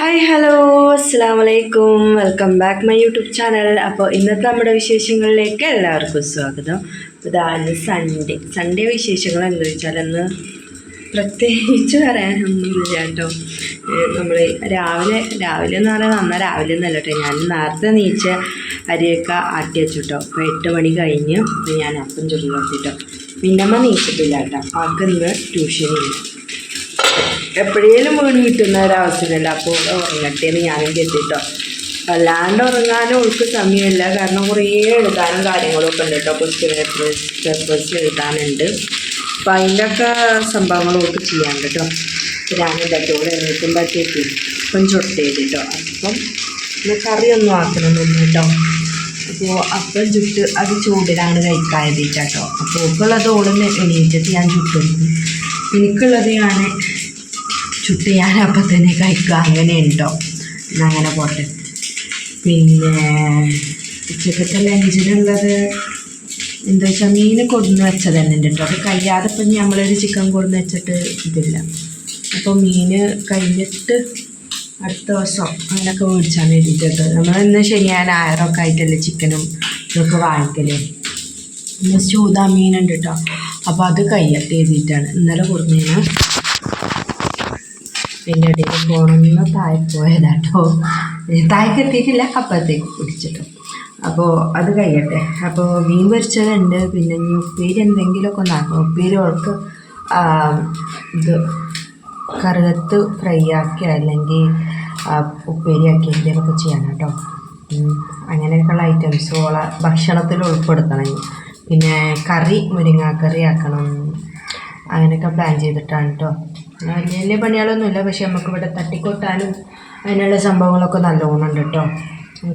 Hi hello അസ്സാം വലൈക്കും welcome back my YouTube channel അപ്പോൾ ഇന്നത്തെ നമ്മുടെ വിശേഷങ്ങളിലേക്ക് എല്ലാവർക്കും സ്വാഗതം. ഇതാണ് സൺഡേ സൺഡേ വിശേഷങ്ങൾ എന്ന് വെച്ചാൽ അന്ന് പ്രത്യേകിച്ച് പറയാനൊന്നുമില്ല കേട്ടോ. നമ്മൾ രാവിലെ രാവിലെ എന്ന് പറഞ്ഞാൽ നന്നാ രാവിലെ എന്നല്ല കേട്ടോ. ഞാൻ നേരത്തെ നീച്ച അരിയൊക്കെ ആട്ടി വെച്ചു കേട്ടോ അപ്പോൾ എട്ട് മണി കഴിഞ്ഞ് ഞാൻ അപ്പം ചുരുങ്ങി വെച്ചിട്ടോ പിന്നമ്മ നീച്ചിട്ടില്ല കേട്ടോ. അവർക്ക് ഇന്ന് ട്യൂഷനില്ല എപ്പോഴേലും വീണ് കിട്ടുന്ന ഒരവസരമല്ല അപ്പോൾ ഉറങ്ങട്ടേന്ന് ഞാനും കെട്ടിട്ടോ അല്ലാണ്ട് ഉറങ്ങാനും ഒഴുക്ക് സമയമില്ല. കാരണം കുറേ എഴുതാനും കാര്യങ്ങളൊക്കെ ഉണ്ട് കേട്ടോ. ക്വസ്റ്റ്യൻ പേപ്പേഴ്സ് പേപ്പേഴ്സ് എഴുതാനുണ്ട്. അപ്പം അതിന്റെ ഒക്കെ സംഭവങ്ങൾ അവൾക്ക് ചെയ്യാനുണ്ട് കേട്ടോ. ഞാൻ എന്താട്ടോ എന്നിട്ടും എഴുതുമ്പോഴത്തേക്ക് ഇപ്പം ചുട്ട് ചെയ്തിട്ടോ അപ്പം ഇന്ന് കറിയൊന്നും ആക്കണമെന്നൊന്നും കേട്ടോ. അപ്പോൾ അപ്പം ചുട്ട് അത് ചൂടിലാണ് കഴിക്കാൻ കേട്ടോ അപ്പോൾ ഓക്കുള്ളത് ഓടുന്ന എണീറ്റിട്ട് ഞാൻ ചുട്ടു എനിക്കുള്ളത് ഞാൻ ചുട്ട് ഞാൻ അപ്പം തന്നെ കഴിക്കുക. അങ്ങനെ ഉണ്ടോ അങ്ങനെ പോട്ടെ. പിന്നെ ഉച്ചക്കത്തെ ലഞ്ചിനുള്ളത് എന്താ വെച്ചാൽ മീൻ കൊടുന്ന് വെച്ചത് തന്നെ ഉണ്ട് കേട്ടോ. അത് കഴിയാതെ ഇപ്പം നമ്മളൊരു ചിക്കൻ കൊടുന്ന് വെച്ചിട്ട് ഇതില്ല. അപ്പോൾ മീൻ കഴിഞ്ഞിട്ട് അടുത്ത ദിവസം അങ്ങനെയൊക്കെ മേടിച്ചാൽ വേണ്ടിയിട്ട് നമ്മളിന്ന് ശനിയായ ഞായറൊക്കെ ആയിട്ടല്ലേ ചിക്കനും ഇതൊക്കെ വാങ്ങിക്കൽ. പിന്നെ ചൂതാ മീനുണ്ട് കേട്ടോ. അപ്പോൾ അത് കയ്യത്ത് എഴുതിയിട്ടാണ്. ഇന്നലെ കൊടുന്നതിന് പിന്നെ ഇടയിൽ പോകണമെന്ന് താഴെ പോയതാട്ടോ. താഴേക്ക് എത്തിയിട്ടില്ല അപ്പുറത്തേക്ക് പിടിച്ചിട്ടു. അപ്പോൾ അത് കഴിയട്ടെ. അപ്പോൾ മീൻ പൊരിച്ചതുണ്ട് പിന്നെ ഇനി ഉപ്പേരി എന്തെങ്കിലുമൊക്കെ ഉണ്ടാക്കണം. ഉപ്പേരി അവൾക്ക് ഇത് കറുകത്ത് ഫ്രൈ ആക്കി അല്ലെങ്കിൽ ഉപ്പേരി ആക്കി എന്തെങ്കിലുമൊക്കെ ചെയ്യണം കേട്ടോ. അങ്ങനെയൊക്കെയുള്ള ഐറ്റംസ് ഓള ഭക്ഷണത്തിൽ ഉൾപ്പെടുത്തണം പിന്നെ കറി മുരിങ്ങാക്കറി ആക്കണം. അങ്ങനെയൊക്കെ പ്ലാൻ ചെയ്തിട്ടാണ് കേട്ടോ. വലിയ പണികളൊന്നുമില്ല പക്ഷെ നമുക്ക് ഇവിടെ തട്ടിക്കൊട്ടാനും അതിനുള്ള സംഭവങ്ങളൊക്കെ നല്ലോണം ഉണ്ട് കേട്ടോ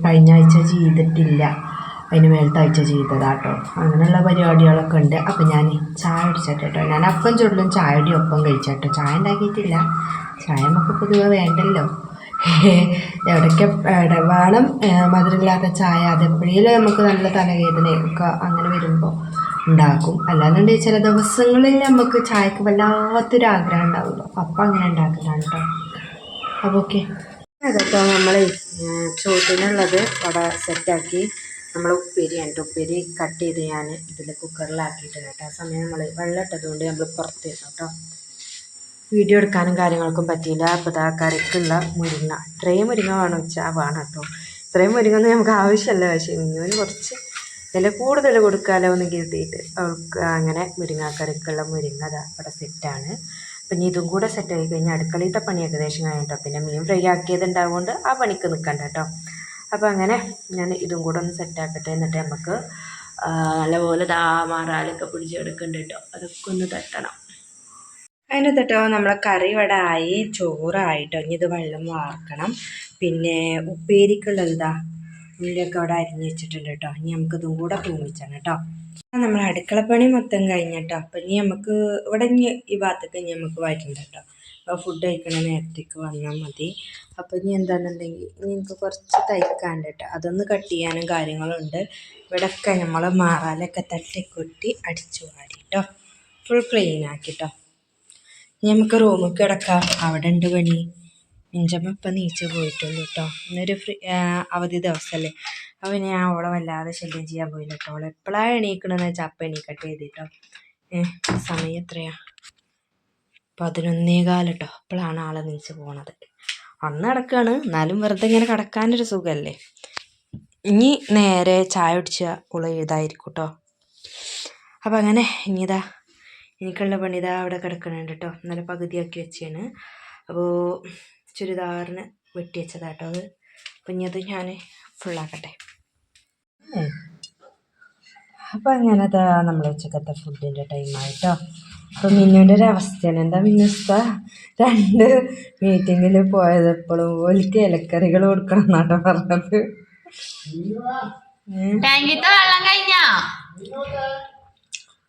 കഴിഞ്ഞ ആഴ്ച ചെയ്തിട്ടില്ല. അതിന് മേലത്തെ ആഴ്ച ചെയ്തതാട്ടോ. അങ്ങനെയുള്ള പരിപാടികളൊക്കെ ഉണ്ട്. അപ്പം ഞാൻ ചായ അടിച്ചിട്ട് കേട്ടോ ഞാൻ അപ്പം ചുടലും ചായയുടെ ഒപ്പം കഴിച്ചാട്ടോ. ചായ ഉണ്ടാക്കിയിട്ടില്ല. ചായ നമുക്ക് പൊതുവെ വേണ്ടല്ലോ. എവിടേക്ക് എവിടെ വേണം മധുരമില്ലാത്ത ചായ അതെപ്പോഴേലും നമുക്ക് നല്ല തലവേദനയൊക്കെ അങ്ങനെ വരുമ്പോൾ ഉണ്ടാക്കും. അല്ലാന്നുണ്ടെങ്കിൽ ചില ദിവസങ്ങളിൽ നമുക്ക് ചായക്ക് വല്ലാത്തൊരു ആഗ്രഹം ഉണ്ടാവുമല്ലോ. അപ്പം അങ്ങനെ ഉണ്ടാക്കുന്നതാണ് കേട്ടോ അപ്പോൾ ഓക്കെ. അതൊക്കെ നമ്മൾ ചോറ്റിനുള്ളത് അവിടെ സെറ്റാക്കി നമ്മൾ ഉപ്പേരി ഉണ്ട് ഉപ്പേരി കട്ട് ചെയ്ത് ഞാൻ ഇതിൽ കുക്കറിലാക്കിയിട്ടുണ്ട് കേട്ടോ ആ സമയം നമ്മൾ വെള്ളം ഇട്ടതുകൊണ്ട് നമ്മൾ പുറത്തിരുന്നു കേട്ടോ വീഡിയോ എടുക്കാനും കാര്യങ്ങൾക്കും പറ്റിയില്ല. അപ്പോൾ ഇതാ കറിക്കുള്ള മുരിങ്ങ. ഇത്രയും മുരിങ്ങ വേണം വെച്ചാൽ വേണം കേട്ടോ ഇത്രയും മുരിങ്ങ ഒന്നും നമുക്ക് ആവശ്യമല്ല പക്ഷേ മിന്നുവിന് കുറച്ച് വില കൂടുതൽ കൊടുക്കാമല്ലോ എന്ന് കരുതിയിട്ട് അവൾക്ക് അങ്ങനെ മുരിങ്ങാക്കറിക്കുള്ള മുരിങ്ങ അവിടെ സെറ്റാണ് പിന്നെ ഇതും കൂടെ സെറ്റായി കഴിഞ്ഞാൽ അടുക്കളയിലത്തെ പണി ഏകദേശം കഴിഞ്ഞിട്ടോ. പിന്നെ മീൻ ഫ്രൈ ആക്കിയത് ഉണ്ടാവുകൊണ്ട് ആ പണിക്ക് നിൽക്കണ്ട കേട്ടോ അപ്പോൾ അങ്ങനെ ഞാൻ ഇതും കൂടെ ഒന്ന് സെറ്റാക്കട്ടെ എന്നിട്ട് നമുക്ക് നല്ലപോലെ ദാ മാറാലൊക്കെ കേട്ടോ അതൊക്കെ ഒന്ന് തട്ടണം. അതിന് തട്ടോ നമ്മളെ കറി ഇവിടെ ആയി ചോറായിട്ടോ ഇനി ഇത് വെള്ളം വാർക്കണം. പിന്നെ ഉപ്പേരിക്കുള്ളത് ഇതാ ഉള്ളിയൊക്കെ അവിടെ അരിഞ്ഞ് വെച്ചിട്ടുണ്ട് കേട്ടോ. ഇനി നമുക്കിതും കൂടെ തൂമിച്ചാണ് കേട്ടോ. നമ്മൾ അടുക്കള അടുക്കളപ്പണി മൊത്തം കഴിഞ്ഞിട്ടോ അപ്പം ഇനി നമുക്ക് ഇവിടെ ഇനി ഈ ഭാഗത്തേക്ക് ഇനി നമുക്ക് വരുന്നുണ്ട് കേട്ടോ. അപ്പോൾ ഫുഡ് കഴിക്കണ നേരത്തേക്ക് വന്നാൽ മതി. അപ്പോൾ ഇനി എന്താണെന്നുണ്ടെങ്കിൽ ഇനി നമുക്ക് കുറച്ച് തയ്ക്കാണ്ട് കേട്ടോ. അതൊന്ന് കട്ട് ചെയ്യാനും കാര്യങ്ങളുണ്ട് ഇവിടെയൊക്കെ നമ്മൾ മാറാലൊക്കെ തട്ടിക്കൊട്ടി അടിച്ചു വാരി ഫുൾ ക്ലീൻ ആക്കി ഇനി നമുക്ക് റൂമിൽ കിടക്കാം. അവിടെ ഉണ്ട് പണി. മിഞ്ചമ്മ ഇപ്പം നീച്ച് പോയിട്ടുള്ളൂ കേട്ടോ ഇന്നൊരു ഫ്രീ അവധി ദിവസമല്ലേ അപ്പോൾ ഞാൻ അവളെ വല്ലാതെ ശല്യം ചെയ്യാൻ പോയില്ല കേട്ടോ അവളെ എപ്പോഴാണ് എണീക്കണമെന്ന് വെച്ചാൽ അപ്പം എണീക്കട്ടെ എഴുതിട്ടോ സമയം എത്രയാ? പതിനൊന്നേ കാലം കേട്ടോ അപ്പോഴാണ് ആളെ നീച്ച് പോണത്. അന്ന് നടക്കുകയാണ് എന്നാലും വെറുതെ ഇങ്ങനെ കിടക്കാനൊരു സുഖമല്ലേ ഇനി നേരെ ചായ ഒടിച്ച ഉള്ള എഴുതായിരിക്കും കേട്ടോ അപ്പം അങ്ങനെ ഇനിതാ എനിക്കുള്ള പണിതാ അവിടെ കിടക്കണുണ്ട് കേട്ടോ നല്ല പകുതിയാക്കി വെച്ചാണ്. അപ്പോൾ ചുരിദാറിന് വെട്ടി വെച്ചതാട്ടോ അത്. അപ്പം ഇനി അത് ഞാൻ ഫുള്ളാക്കട്ടെ. അപ്പം അങ്ങനെ അതാ നമ്മൾ ഉച്ചക്കത്തെ ഫുഡിന്റെ ടൈമായിട്ടോ അപ്പം മിന്നുവിന്റെ ഒരു അവസ്ഥയാണ്. എന്താ മിന്നുസ്ത രണ്ട് മീറ്റിങ്ങിൽ പോയത് എപ്പോഴും ഓലിക്ക് ഇലക്കറികൾ കൊടുക്കണം എന്നാട്ടോ പറഞ്ഞത്.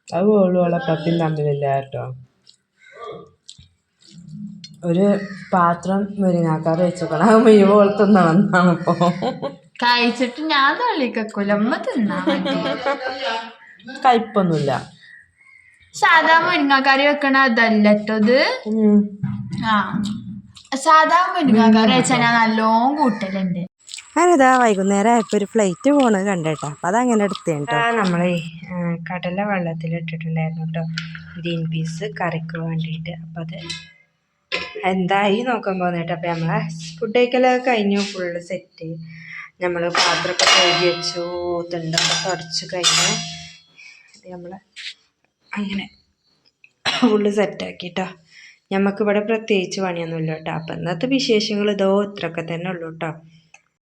അത് ഓളും ഓളെ പപ്പിയും തമ്മിലില്ല കേട്ടോ. ഒരു പാത്രം മുരിങ്ങാക്കാറ് വെച്ചോക്കണം. അത് മുഴുവൻ ഓൾ തിന്നണമെന്നാണ് ഇപ്പോൾ കഴിച്ചിട്ട് ഞാൻ തള്ളിക്കൂല അമ്മ തിന്നാ കയ്പൊന്നുമില്ല സാധാ മുരിങ്ങാക്കറി വെക്കണ അതല്ലോ ട്ടോ ഇത്. ആ. സാധാ മുരിങ്ങാക്കറി വെച്ചാൽ ഞാൻ നല്ലോണം കൂട്ടലുണ്ട്. ഞാനിതാ വൈകുന്നേരം ആയപ്പോൾ ഒരു ഫ്ലൈറ്റ് പോണത് കണ്ടേട്ടാ. അപ്പം അതങ്ങനെ എടുത്തേട്ടോ നമ്മളെ കടല വെള്ളത്തിൽ ഇട്ടിട്ടുണ്ടായിരുന്നു കേട്ടോ ഗ്രീൻ പീസ് കറിക്ക് വേണ്ടിയിട്ട്. അപ്പം അത് എന്തായി നോക്കാൻ പോകുന്നേട്ടോ അപ്പം നമ്മളെ ഫുഡ് കഴിക്കലൊക്കെ കഴിഞ്ഞു. ഫുള്ള് സെറ്റ് നമ്മൾ പാത്രമൊക്കെ കഴുകി വെച്ചു. തിണ്ടൊക്കെ തുടച്ച് കഴിഞ്ഞു. നമ്മൾ അങ്ങനെ ഫുള്ള് സെറ്റാക്കിട്ടോ നമുക്കിവിടെ പ്രത്യേകിച്ച് പണിയൊന്നുമില്ല കേട്ടോ അപ്പം ഇന്നത്തെ വിശേഷങ്ങൾ ഇതോ ഇത്രയൊക്കെ തന്നെ ഉള്ളൂ കേട്ടോ